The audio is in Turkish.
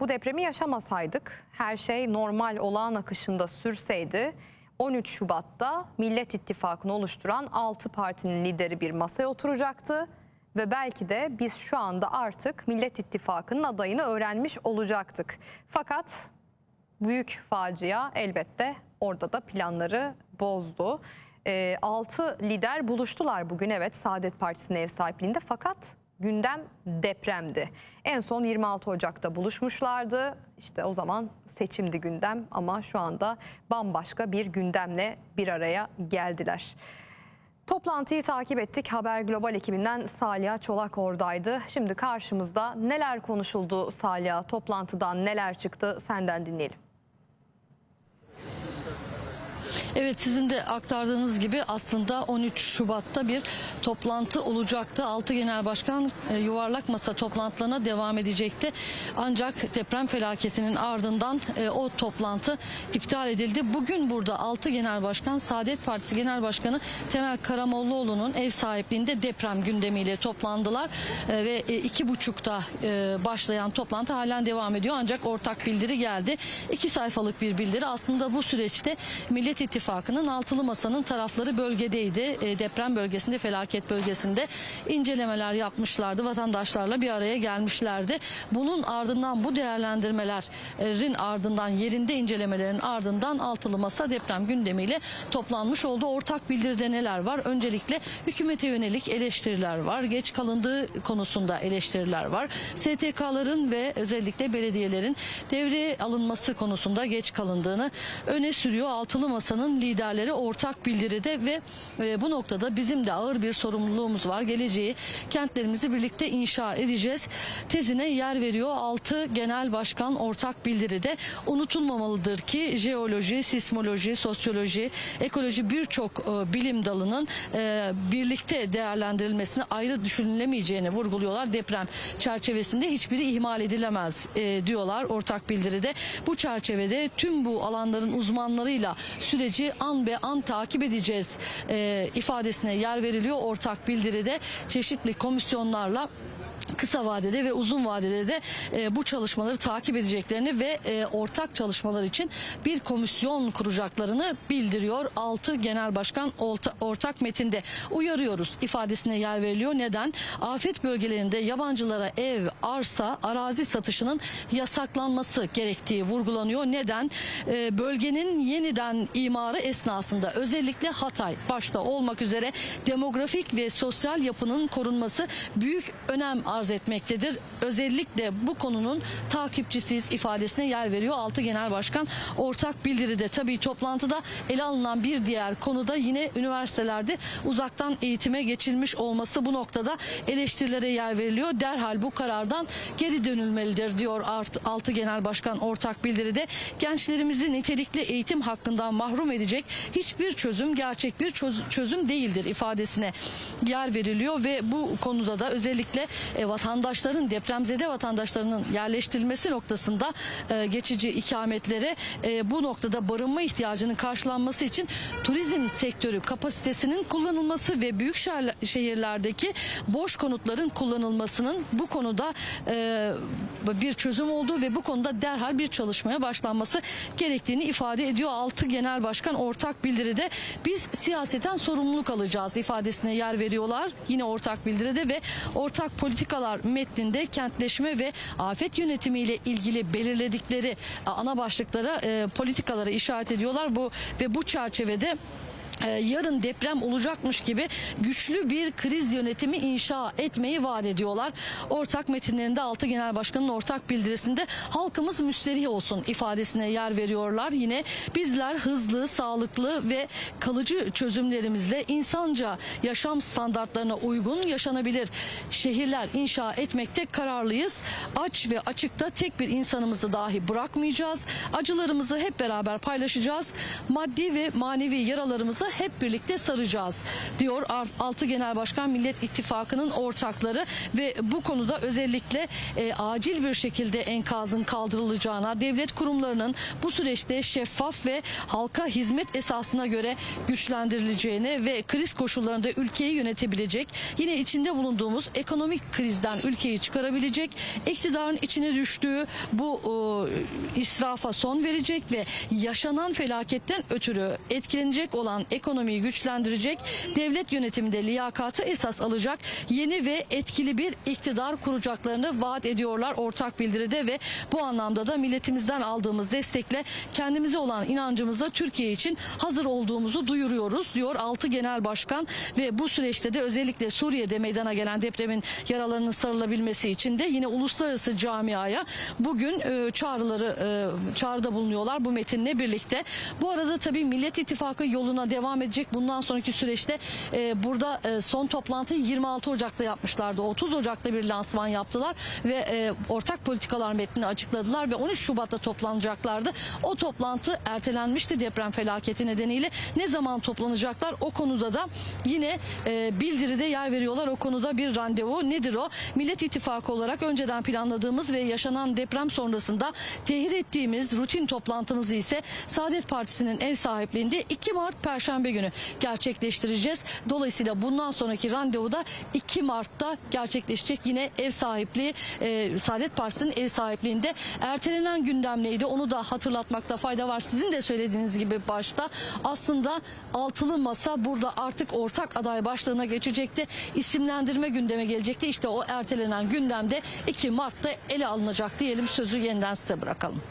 Bu depremi yaşamasaydık, her şey normal olağan akışında sürseydi 13 Şubat'ta Millet İttifakı'nı oluşturan 6 partinin lideri bir masaya oturacaktı ve belki de biz şu anda artık Millet İttifakı'nın adayını öğrenmiş olacaktık. Fakat büyük facia elbette orada da planları bozdu. 6 lider buluştular bugün evet Saadet Partisi'nin ev sahipliğinde fakat gündem depremdi. En son 26 Ocak'ta buluşmuşlardı. İşte o zaman seçimdi gündem ama şu anda bambaşka bir gündemle bir araya geldiler. Toplantıyı takip ettik. Haber Global ekibinden Saliha Çolak oradaydı. Şimdi karşımızda neler konuşuldu Saliha? Toplantıdan neler çıktı senden dinleyelim. Evet sizin de aktardığınız gibi aslında 13 Şubat'ta bir toplantı olacaktı. 6 Genel Başkan e, yuvarlak masa toplantılarına devam edecekti. Ancak deprem felaketinin ardından e, o toplantı iptal edildi. Bugün burada 6 Genel Başkan Saadet Partisi Genel Başkanı Temel Karamollaoğlu'nun ev sahipliğinde deprem gündemiyle toplandılar. E, ve iki buçukta başlayan toplantı halen devam ediyor. Ancak ortak bildiri geldi. İki sayfalık bir bildiri. Aslında bu süreçte Millet İttifakı'nın altılı masanın tarafları bölgedeydi. E, deprem bölgesinde, felaket bölgesinde incelemeler yapmışlardı. Vatandaşlarla bir araya gelmişlerdi. Bunun ardından bu değerlendirmelerin ardından yerinde incelemelerin ardından altılı masa deprem gündemiyle toplanmış oldu. Ortak bildiride neler var? Öncelikle hükümete yönelik eleştiriler var. Geç kalındığı konusunda eleştiriler var. STK'ların ve özellikle belediyelerin devreye alınması konusunda geç kalındığını öne sürüyor. Altılı masanın liderleri ortak bildiride ve e, bu noktada bizim de ağır bir sorumluluğumuz var. Geleceği kentlerimizi birlikte inşa edeceğiz. Tezine yer veriyor. 6 genel başkan ortak bildiride unutulmamalıdır ki jeoloji, sismoloji, sosyoloji, ekoloji birçok e, bilim dalının e, birlikte değerlendirilmesini ayrı düşünülemeyeceğini vurguluyorlar. Deprem çerçevesinde hiçbiri ihmal edilemez e, diyorlar ortak bildiride. Bu çerçevede tüm bu alanların uzmanlarıyla süreci an be an takip edeceğiz e, ifadesine yer veriliyor ortak bildiride. Çeşitli komisyonlarla kısa vadede ve uzun vadede de e, bu çalışmaları takip edeceklerini ve e, ortak çalışmalar için bir komisyon kuracaklarını bildiriyor. 6 Genel Başkan orta- ortak metinde uyarıyoruz ifadesine yer veriliyor. Neden? Afet bölgelerinde yabancılara ev, arsa, arazi satışının yasaklanması gerektiği vurgulanıyor. Neden? E, bölgenin yeniden imarı esnasında özellikle Hatay başta olmak üzere demografik ve sosyal yapının korunması büyük önem arz etmektedir. Özellikle bu konunun takipçisiyiz ifadesine yer veriyor 6 Genel Başkan. Ortak bildiride tabii toplantıda ele alınan bir diğer konuda yine üniversitelerde uzaktan eğitime geçilmiş olması bu noktada eleştirilere yer veriliyor. Derhal bu karardan geri dönülmelidir diyor 6 Genel Başkan ortak bildiride. Gençlerimizi nitelikli eğitim hakkından mahrum edecek hiçbir çözüm gerçek bir çöz- çözüm değildir ifadesine yer veriliyor ve bu konuda da özellikle e, vatandaşların depremzede vatandaşlarının yerleştirilmesi noktasında e, geçici ikametlere e, bu noktada barınma ihtiyacının karşılanması için turizm sektörü kapasitesinin kullanılması ve büyük şehirler- şehirlerdeki boş konutların kullanılmasının bu konuda e, bir çözüm olduğu ve bu konuda derhal bir çalışmaya başlanması gerektiğini ifade ediyor. 6 Genel Başkan ortak bildiride biz siyaseten sorumluluk alacağız ifadesine yer veriyorlar. Yine ortak bildiride ve ortak politikalar metninde kentleşme ve afet yönetimiyle ilgili belirledikleri e, ana başlıklara e, politikalara işaret ediyorlar. Bu ve bu çerçevede yarın deprem olacakmış gibi güçlü bir kriz yönetimi inşa etmeyi vaat ediyorlar. Ortak metinlerinde 6 Genel Başkanı'nın ortak bildirisinde halkımız müsterih olsun ifadesine yer veriyorlar. Yine bizler hızlı, sağlıklı ve kalıcı çözümlerimizle insanca yaşam standartlarına uygun yaşanabilir şehirler inşa etmekte kararlıyız. Aç ve açıkta tek bir insanımızı dahi bırakmayacağız. Acılarımızı hep beraber paylaşacağız. Maddi ve manevi yaralarımızı ayağımızı hep birlikte saracağız diyor Altı Genel Başkan Millet İttifakı'nın ortakları. Ve bu konuda özellikle e, acil bir şekilde enkazın kaldırılacağına, devlet kurumlarının bu süreçte şeffaf ve halka hizmet esasına göre güçlendirileceğine ve kriz koşullarında ülkeyi yönetebilecek, yine içinde bulunduğumuz ekonomik krizden ülkeyi çıkarabilecek, iktidarın içine düştüğü bu e, israfa son verecek ve yaşanan felaketten ötürü etkilenecek olan ekonomiyi güçlendirecek, devlet yönetiminde liyakatı esas alacak yeni ve etkili bir iktidar kuracaklarını vaat ediyorlar ortak bildiride ve bu anlamda da milletimizden aldığımız destekle kendimize olan inancımızla Türkiye için hazır olduğumuzu duyuruyoruz diyor 6 Genel Başkan ve bu süreçte de özellikle Suriye'de meydana gelen depremin yaralarının sarılabilmesi için de yine uluslararası camiaya bugün e, çağrıları e, çağrıda bulunuyorlar bu metinle birlikte. Bu arada tabii Millet İttifakı yoluna devam edecek. Bundan sonraki süreçte e, burada e, son toplantıyı 26 Ocak'ta yapmışlardı. 30 Ocak'ta bir lansman yaptılar ve e, ortak politikalar metnini açıkladılar ve 13 Şubat'ta toplanacaklardı. O toplantı ertelenmişti deprem felaketi nedeniyle. Ne zaman toplanacaklar? O konuda da yine e, bildiride yer veriyorlar. O konuda bir randevu nedir o? Millet İttifakı olarak önceden planladığımız ve yaşanan deprem sonrasında tehir ettiğimiz rutin toplantımızı ise Saadet Partisi'nin ev sahipliğinde 2 Mart Perşembe günü gerçekleştireceğiz. Dolayısıyla bundan sonraki randevu da 2 Mart'ta gerçekleşecek. Yine ev sahipliği e, Saadet Partisi'nin ev sahipliğinde ertelenen gündem neydi? Onu da hatırlatmakta fayda var. Sizin de söylediğiniz gibi başta aslında altılı masa burada artık ortak aday başlığına geçecekti. İsimlendirme gündeme gelecekti. İşte o ertelenen gündemde 2 Mart'ta ele alınacak diyelim. Sözü yeniden size bırakalım.